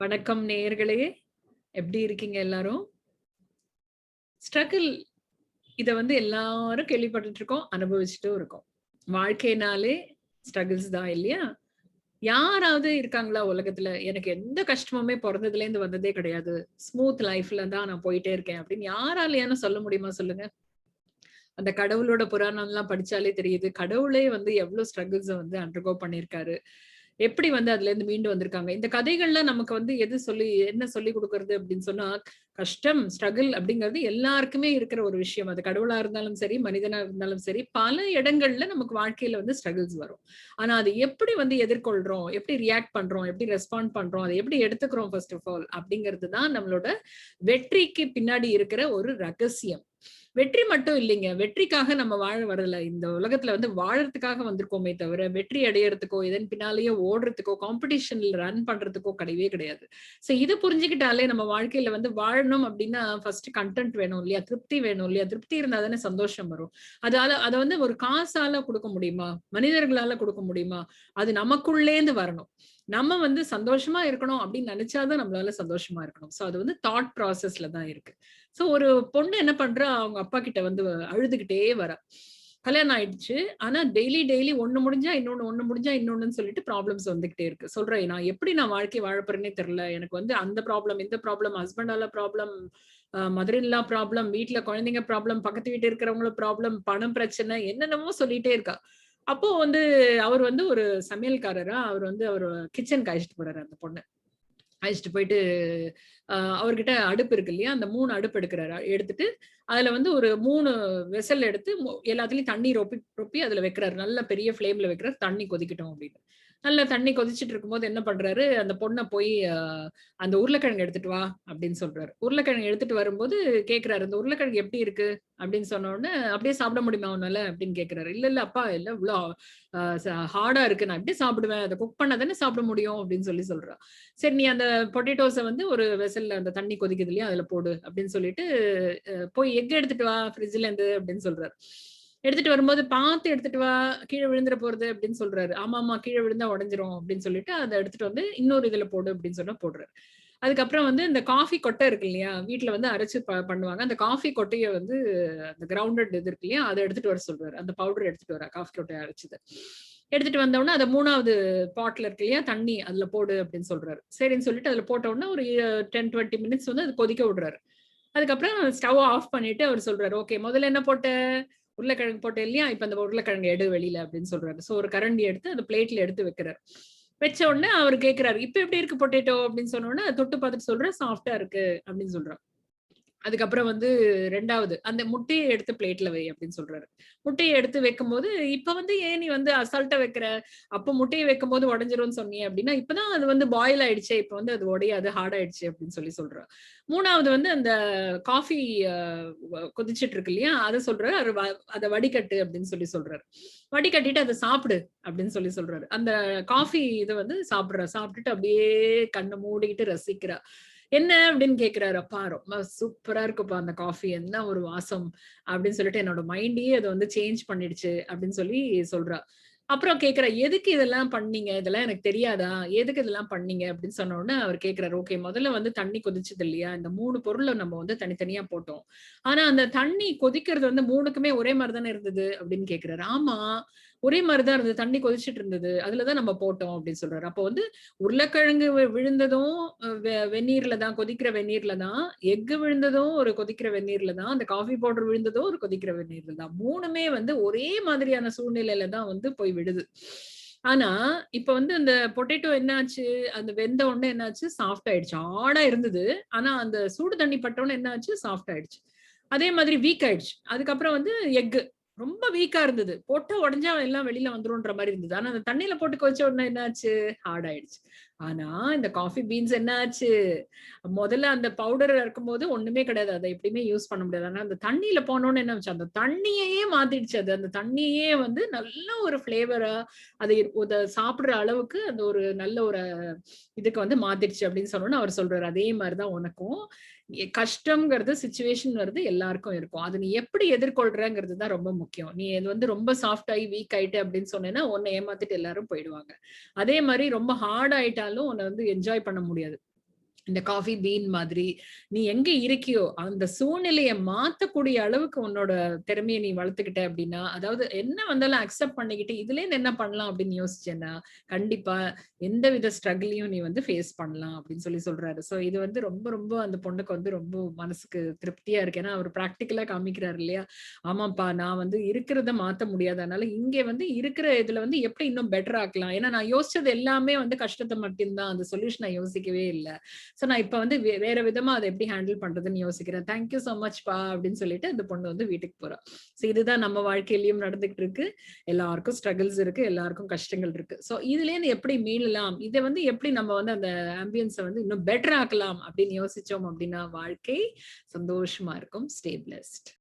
வணக்கம் நேயர்களே. எப்படி இருக்கீங்க எல்லாரும்? ஸ்ட்ரகிள் இதை வந்து எல்லாரும் கேள்விப்பட்டுட்டு இருக்கோம் அனுபவிச்சுட்டும் இருக்கோம். வாழ்க்கைனாலே ஸ்ட்ரகிள்ஸ் தான் இல்லையா? யாராவது இருக்காங்களா உலகத்துல? எனக்கு எந்த கஷ்டமுமே பிறந்ததுல இருந்து வந்ததே கிடையாது. ஸ்மூத் லைஃப்ல தான் நான் போயிட்டே இருக்கேன் அப்படின்னு யாராலையான சொல்ல முடியுமா சொல்லுங்க? அந்த கடவுளோட புராணம் எல்லாம் படிச்சாலே தெரியுது. கடவுளே வந்து எவ்வளவு ஸ்ட்ரகிள்ஸ் வந்து அண்டர்கோ பண்ணிருக்காரு எப்படி வந்து அதுல இருந்து மீண்டு வந்திருக்காங்க? இந்த கதைகள்லாம் நமக்கு வந்து எது சொல்லி என்ன சொல்லி கொடுக்கறது அப்படின்னு சொன்னா கஷ்டம் ஸ்ட்ரகிள் அப்படிங்கிறது எல்லாருக்குமே இருக்கிற ஒரு விஷயம். அது கடவுளா இருந்தாலும் சரி மனிதனா இருந்தாலும் சரி பல இடங்கள்ல நமக்கு வாழ்க்கையில வந்து ஸ்ட்ரகிள்ஸ் வரும். ஆனா அது எப்படி வந்து எதிர்கொள்றோம்? எப்படி ரியாக்ட் பண்றோம்? எப்படி ரெஸ்பாண்ட் பண்றோம்? அதை எப்படி எடுத்துக்கிறோம் ஃபர்ஸ்ட் ஆஃப் ஆல் அப்படிங்கிறது தான் நம்மளோட வெற்றிக்கு பின்னாடி இருக்கிற ஒரு ரகசியம். வெற்றி மட்டும் இல்லைங்க. வெற்றிக்காக நம்ம வாழ வரல. இந்த உலகத்துல வந்து வாழறதுக்காக வந்திருக்கோமே தவிர வெற்றி அடையறதுக்கோ இதன் பின்னாலேயே ஓடுறதுக்கோ காம்படிஷன்ல ரன் பண்றதுக்கோ கிடையவே கிடையாது. சோ இதை புரிஞ்சுக்கிட்டாலே நம்ம வாழ்க்கையில வந்து வாழணும் அப்படின்னா ஃபர்ஸ்ட் கண்டென்ட் வேணும் இல்லையா? திருப்தி வேணும் இல்லையா? திருப்தி இருந்தா தானே சந்தோஷம் வரும். அதால அதை வந்து ஒரு காசால கொடுக்க முடியுமா? மனிதர்களால கொடுக்க முடியுமா? அது நமக்குள்ளேந்து வரணும். நம்ம வந்து சந்தோஷமா இருக்கணும் அப்படின்னு நினைச்சாதான் நம்மளால சந்தோஷமா இருக்கணும். சோ அது வந்து தாட் ப்ராசஸ்ல தான் இருக்கு. சோ ஒரு பொண்ணு என்ன பண்றா? அவங்க அப்பா கிட்ட வந்து அழுதுகிட்டே வர. கல்யாணம் ஆயிடுச்சு. ஆனா டெய்லி டெய்லி ஒண்ணு முடிஞ்சா இன்னொன்னு ஒண்ணு முடிஞ்சா இன்னொன்னு சொல்லிட்டு ப்ராப்ளம்ஸ் வந்துகிட்டே இருக்கு. சொல்றேன் நான் எப்படி நான் வாழ்க்கை வாழப்போறேனே தெரியல. எனக்கு வந்து அந்த ப்ராப்ளம் இந்த ப்ராப்ளம் ஹஸ்பண்டால ப்ராப்ளம் மதர் இல்லா ப்ராப்ளம் வீட்டுல குழந்தைங்க ப்ராப்ளம் பக்கத்து வீட்டு இருக்கிறவங்கள ப்ராப்ளம் பணம் பிரச்சனை என்னென்னமோ சொல்லிட்டே இருக்கா. அப்போ வந்து அவர் வந்து ஒரு சமையல்காரரா அவர் வந்து அவர் கிச்சனுக்கு அழைச்சிட்டு போறாரு அந்த பொண்ணு. அழைச்சிட்டு போயிட்டு அவர்கிட்ட அடுப்பு இருக்கு இல்லையா? அந்த மூணு அடுப்பு எடுக்கிறாரு. எடுத்துட்டு அதுல வந்து ஒரு மூணு வெசல் எடுத்து எல்லாத்துலயும் தண்ணி ரொப்பி ரொப்பி அதுல வைக்கிறாரு. நல்ல பெரிய ஃபிளேம்ல வைக்கிறாரு. தண்ணி கொதிக்கட்டும் அப்படின்னு. நல்ல தண்ணி கொதிச்சுட்டு இருக்கும்போது என்ன பண்றாரு? அந்த பொண்ணை போய் அந்த உருளைக்கிழங்கு எடுத்துட்டு வா அப்படின்னு சொல்றாரு. உருளைக்கிழங்கு எடுத்துட்டு வரும்போது கேக்குறாரு இந்த உருளைக்கிழங்கு எப்படி இருக்கு? அப்படின்னு சொன்ன உடனே அப்படியே சாப்பிட முடியுமா உன்னால? அப்படின்னு கேக்குறாரு. இல்ல இல்ல அப்பா இல்ல இவ்வளவு ஹார்டா இருக்கு. நான் அப்படியே சாப்பிடுவேன்? அதை குக் பண்ண தானே சாப்பிட முடியும்? அப்படின்னு சொல்லி சொல்றா. சரி நீ அந்த பொட்டேட்டோஸை வந்து ஒரு வெசல்ல அந்த தண்ணி கொதிக்குது இல்லையா? அதுல போடு. அப்படின்னு சொல்லிட்டு போய் எக் எடுத்துட்டு வா ஃப்ரிட்ஜ்ல இருந்து அப்படின்னு சொல்றாரு. எடுத்துட்டு வரும்போது பார்த்து எடுத்துட்டு வா கீழே விழுந்துட போறது அப்படின்னு சொல்றாரு. ஆமா ஆமா கீழே விழுந்தா உடஞ்சிரும் அப்படின்னு சொல்லிட்டு அதை எடுத்துட்டு வந்து இன்னொரு இதுல போடு அப்படின்னு சொன்னா போடுறாரு. அதுக்கப்புறம் வந்து இந்த காஃபி கொட்டை இருக்கு இல்லையா வீட்டுல வந்து அரைச்சு பண்ணுவாங்க. அந்த காஃபி கொட்டைய வந்து அந்த கிரவுண்டட் இது இருக்கு இல்லையா அதை எடுத்துட்டு வர சொல்றாரு. அந்த பவுடர் எடுத்துட்டு வர காஃபி கொட்டையை அரைச்சது. எடுத்துட்டு வந்தோடனே அதை மூணாவது பாட்ல இருக்கு இல்லையா தண்ணி அதுல போடு அப்படின்னு சொல்றாரு. சரின்னு சொல்லிட்டு அதுல போட்ட உடனே ஒரு டென் டுவெண்ட்டி மினிட்ஸ் வந்து அது கொதிக்க விடுறாரு. அதுக்கப்புறம் ஸ்டவ் ஆஃப் பண்ணிட்டு அவர் சொல்றாரு ஓகே முதல்ல என்ன போட்ட? உருளைக்கிழங்கு போட்டு இல்லையா? இப்ப அந்த உருளைக்கிழங்கு எடு வெளியில அப்படின்னு சொல்றாரு. சோ ஒரு கரண்டி எடுத்து அந்த பிளேட்ல எடுத்து வைக்கிறாரு. வச்ச உடனே அவர் கேக்குறாரு இப்ப எப்படி இருக்கு பொட்டேட்டோ அப்படின்னு சொன்ன உடனே தொட்டு பார்த்துட்டு சொல்றேன் சாஃப்டா இருக்கு அப்படின்னு சொல்றான் அதுக்கப்புறம் வந்து ரெண்டாவது அந்த முட்டையை எடுத்து பிளேட்ல வை அப்படின்னு சொல்றாரு. முட்டையை எடுத்து வைக்கும் போது இப்ப வந்து ஏன் நீ வந்து அசால்ட்டா வைக்கிற? அப்ப முட்டையை வைக்கும் போது உடஞ்சிரும்னு சொன்னீங்க அப்படின்னா இப்பதான் அது வந்து பாயில் ஆயிடுச்சு இப்ப வந்து அது உடையாது ஹார்ட் ஆயிடுச்சு அப்படின்னு சொல்லி சொல்ற. மூணாவது வந்து அந்த காஃபி கொதிச்சிட்டு இருக்கு இல்லையா அதை சொல்றாரு. அது அதை வடிகட்டு அப்படின்னு சொல்லி சொல்றாரு. வடிகட்டிட்டு அதை சாப்பிடு அப்படின்னு சொல்லி சொல்றாரு. அந்த காஃபி இதை வந்து சாப்பிடுற. சாப்பிட்டுட்டு அப்படியே கண்ணை மூடிக்கிட்டு ரசிக்கிறா. என்ன? அப்படின்னு கேக்குறாரு. அப்பா ரொம்ப சூப்பரா இருக்குப்பா அந்த காஃபி. என்ன ஒரு வாசம்? அப்படின்னு சொல்லிட்டு என்னோட மைண்டையே அதை வந்து சேஞ்ச் பண்ணிடுச்சு அப்படின்னு சொல்லி சொல்றா. அப்புறம் கேக்குற எதுக்கு இதெல்லாம் பண்ணீங்க? இதெல்லாம் எனக்கு தெரியாதா? எதுக்கு இதெல்லாம் பண்ணீங்க? அப்படின்னு சொன்ன உடனே அவர் கேக்குறாரு ஓகே முதல்ல வந்து தண்ணி கொதிச்சது இல்லையா? இந்த மூணு பொருளை நம்ம வந்து தனித்தனியா போட்டோம். ஆனா அந்த தண்ணி கொதிக்கிறது வந்து மூணுக்குமே ஒரே மாதிரி தானே இருந்தது? அப்படின்னு கேக்குறாரு. ஆமா ஒரே மாதிரிதான் இருந்தது. தண்ணி கொதிச்சுட்டு இருந்தது. அதுலதான் நம்ம போட்டோம் அப்படின்னு சொல்றாரு. அப்போ வந்து உருளைக்கிழங்கு விழுந்ததும் வெந்நீர்ல தான் கொதிக்கிற வெந்நீர்ல தான் எக்கு விழுந்ததும் ஒரு கொதிக்கிற வெந்நீர்ல தான் அந்த காஃபி பவுடர் விழுந்ததும் ஒரு கொதிக்கிற வெந்நீர்ல தான். மூணுமே வந்து ஒரே மாதிரியான சூழ்நிலையில தான் வந்து போய் விடுது ஆனா இப்ப வந்து அந்த பொட்டேட்டோ என்னாச்சு? அந்த வெந்த உடனே என்னாச்சு? சாஃப்ட் ஆயிடுச்சு. ஆடா இருந்தது. ஆனா அந்த சூடு தண்ணி பட்டோன்னு என்னாச்சு? சாஃப்ட் ஆயிடுச்சு. அதே மாதிரி வீக் ஆயிடுச்சு. அதுக்கப்புறம் வந்து எக்கு. ரொம்ப வீக்கா இருந்தது. போட்டா உடஞ்சா எல்லாம் வெளியில வந்துரும்ன்ற மாதிரி இருந்தது. ஆனா அந்த தண்ணியில போட்டு கொச்ச உடனே என்னாச்சு? ஹார்ட் ஆயிடுச்சு. ஆனா இந்த காஃபி பீன்ஸ் என்ன ஆச்சு? முதல்ல அந்த பவுடர் இருக்கும்போது ஒண்ணுமே கிடையாது. அதை எப்படியுமே யூஸ் பண்ண முடியாது. ஆனா அந்த தண்ணியில போனோன்னு என்ன வச்சு அந்த தண்ணியையே மாத்திடுச்சு. அது அந்த தண்ணியே வந்து நல்ல ஒரு ஃபிளேவரா அதை சாப்பிடுற அளவுக்கு அந்த ஒரு நல்ல ஒரு இதுக்கு வந்து மாத்திடுச்சு அப்படின்னு சொன்னோன்னு அவர் சொல்றாரு. அதே மாதிரிதான் உனக்கும். கஷ்டம்ங்கிறது சுச்சுவேஷன் வருது எல்லாருக்கும் இருக்கும். அது நீ எப்படி எதிர்கொள்றங்கிறது தான் ரொம்ப முக்கியம். நீ இது வந்து ரொம்ப சாஃப்ட் ஆகி வீக் ஆயிட்டு அப்படின்னு சொன்னேன்னா உன்னை ஏமாத்திட்டு எல்லாரும் போயிடுவாங்க. அதே மாதிரி ரொம்ப ஹார்ட் இருந்தாலும் உன்னை வந்து என்ஜாய் பண்ண முடியாது. இந்த காஃபி பீன் மாதிரி நீ எங்க இருக்கியோ அந்த சூழ்நிலையை மாத்தக்கூடிய அளவுக்கு உன்னோட திறமையை நீ வளர்த்துக்கிட்ட அப்படின்னா அதாவது என்ன வந்தாலும் அக்செப்ட் பண்ணிக்கிட்டு இதுல இருந்து என்ன பண்ணலாம் அப்படின்னு யோசிச்சேன்னா கண்டிப்பா எந்த வித ஸ்ட்ரகிளையும் நீ வந்து ஃபேஸ் பண்ணலாம் அப்படின்னு சொல்லி சொல்றாரு. சோ இது வந்து ரொம்ப ரொம்ப அந்த பொண்ணுக்கு வந்து ரொம்ப மனசுக்கு திருப்தியா இருக்கு. ஏன்னா அவர் ப்ராக்டிக்கலா காமிக்கிறாரு இல்லையா? ஆமாப்பா நான் வந்து இருக்கிறத மாத்த முடியாது. அதனால இங்க வந்து இருக்கிற இதுல வந்து எப்படி இன்னும் பெட்டர் ஆக்கலாம்? ஏன்னா நான் யோசிச்சது எல்லாமே வந்து கஷ்டத்தை மட்டும்தான். அந்த சொல்யூஷன் நான் யோசிக்கவே இல்லை. சோ நான் இப்ப வந்து வே- வேற விதமா அதை எப்படி ஹேண்டில் பண்றதுன்னு யோசிக்கிறேன். தேங்க்யூ ஸோ மச் பா அப்படின்னு சொல்லிட்டு அந்த பொண்ணு வந்து வீட்டுக்கு போறா. சோ இதுதான் நம்ம வாழ்க்கையிலயும் நடந்துகிட்டு இருக்கு. எல்லாருக்கும் ஸ்ட்ரகிள்ஸ் இருக்கு. எல்லாருக்கும் கஷ்டங்கள் இருக்கு. சோ இதுல இருந்து எப்படி மீளலாம்? இதை வந்து எப்படி நம்ம வந்து அந்த ஆம்பியன்ஸை வந்து இன்னும் பெட்டர் ஆக்கலாம் அப்படின்னு யோசிச்சோம் அப்படின்னா வாழ்க்கை சந்தோஷமா இருக்கும். Stay blessed